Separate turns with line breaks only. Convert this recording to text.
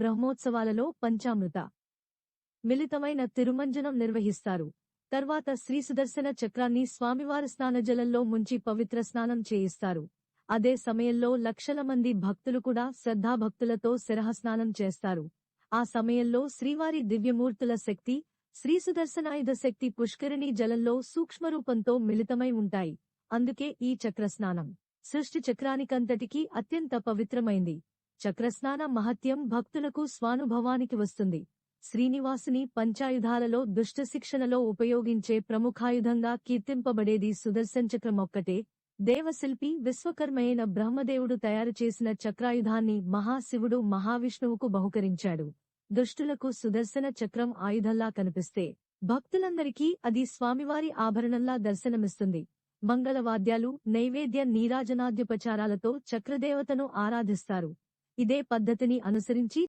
బ్రహ్మోత్సవాలలో పంచామృత. మిళితమైన తిరుమంజనం నిర్వహిస్తారు. తర్వాత శ్రీ సుదర్శన చక్రాన్ని స్వామివారి స్నానజలంలో ముంచి పవిత్ర స్నానం చేయిస్తారు. అదే సమయంలో లక్షల మంది భక్తులు కూడా శ్రద్ధాభక్తులతో శిరహస్నానం చేస్తారు. ఆ సమయంలో శ్రీవారి దివ్యమూర్తుల శక్తి శ్రీ సుదర్శనాయుధ శక్తి పుష్కరిణి జలంలో సూక్ష్మరూపంతో మిళితమై ఉంటాయి. అందుకే ఈ చక్రస్నానం. సృష్టి చక్రానికంతటికీ అత్యంత పవిత్రమైంది. చక్రస్నాన మహత్యం భక్తులకు స్వానుభవానికి వస్తుంది. శ్రీనివాసుని పంచాయుధాలలో దుష్ట శిక్షణలో ఉపయోగించే ప్రముఖాయుధంగా కీర్తింపబడేది సుదర్శన్ చక్రమొక్కటే దేవశిల్పి విశ్వకర్మయైన బ్రహ్మదేవుడు తయారు చేసిన చక్రాయుధాన్ని మహాశివుడు మహావిష్ణువుకు బహుకరించాడు. దుష్టులకు సుదర్శన చక్రం ఆయుధంలా కనిపిస్తే భక్తులందరికీ అది స్వామివారి ఆభరణంలా దర్శనమిస్తుంది. మంగళవాద్యాలు నైవేద్య నీరాజనాద్యుపచారాలతో చక్రదేవతను ఆరాధిస్తారు. ఇదే పద్ధతిని అనుసరించి